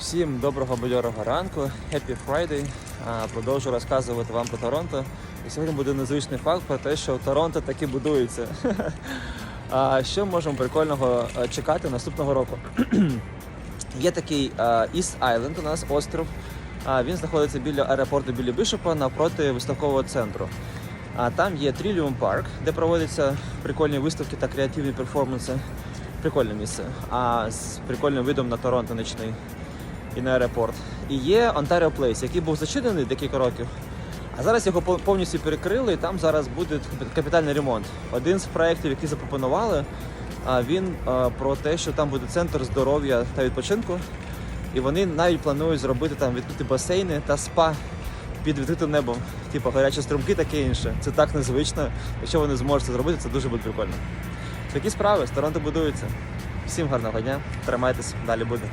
Всім доброго бадьорого ранку, Happy Friday. Продовжу розказувати вам про Торонто. І сьогодні буде незвичний факт про те, що Торонто таки будується. А що можемо прикольного е, чекати наступного року? Є такий е, East Island у нас остров. Він знаходиться біля аеропорту Білі Бишопа навпроти виставкового центру. А там є Trillium Park, де проводяться прикольні виставки та креативні перформанси. Прикольне місце. А з прикольним видом на Торонто нічний і на аеропорт. І є Ontario Place, який був зачинений декілька років. А зараз його повністю перекрили, і там зараз буде капітальний ремонт. Один з проєктів, які запропонували, він про те, що там буде центр здоров'я та відпочинку. І вони навіть планують зробити там відкриті басейни та спа під відкритим небом, типу гарячі струмки, таке інше. Це так незвично. Якщо вони зможуть це зробити, це дуже буде прикольно. Такі справи, з Торонто будуються. Всім гарного дня, тримайтесь, далі буде.